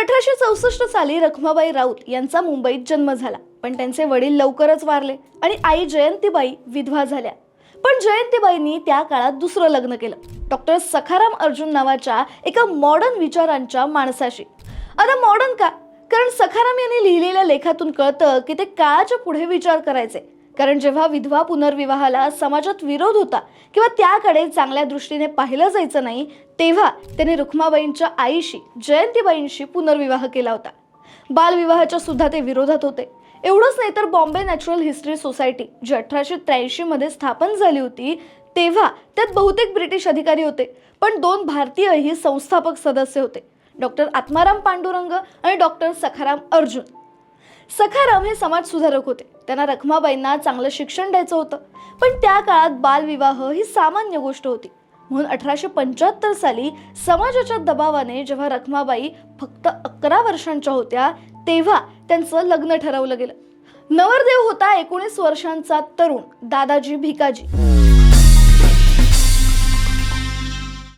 अठराशे चौसष्ट साली रखमाबाई राऊत यांचा मुंबईत जन्म झाला. पण त्यांचे वडील लवकरच वारले आणि आई जयंतीबाई विधवा झाल्या. पण जयंतीबाईंनी त्या काळात दुसरं लग्न केलं. डॉक्टर सखाराम अर्जुन नावाच्या एका मॉडर्न विचारांच्या माणसाशी. आता मॉडर्न का? कारण सखाराम यांनी लिहिलेल्या लेखातून कळतं की ते काळाच्या पुढे विचार करायचे. कारण जेव्हा विधवा पुनर्विवाहाला समाजात विरोध होता किंवा त्याकडे चांगल्या दृष्टीने पाहिलं जायचं नाही तेव्हा त्यांनी रुक्माबाईंच्या आईशी जयंतीबाईंशी पुनर्विवाह केला होता. बालविवाहाच्या सुद्धा ते विरोधात होते. एवढंच नाही तर बॉम्बे नॅचरल हिस्ट्री सोसायटी जी अठराशे त्र्याऐंशीमध्ये स्थापन झाली होती तेव्हा त्यात बहुतेक ब्रिटिश अधिकारी होते पण दोन भारतीयही संस्थापक सदस्य होते. डॉक्टर आत्माराम पांडुरंग आणि डॉक्टर सखाराम अर्जुन. सखाराम हे समाजसुधारक होते. त्यांना रखमाबाईंना चांगलं शिक्षण द्यायचं होतं. पण त्या काळात बालविवाह ही सामान्य गोष्ट होती. म्हणून अठराशे पंच्याहत्तर साली समाजाच्या दबावाने जेव्हा रखमाबाई फक्त अकरा वर्षांच्या होत्या तेव्हा त्यांचं लग्न ठरवलं गेलं. नवरदेव होता एकोणीस वर्षांचा तरुण दादाजी भिकाजी.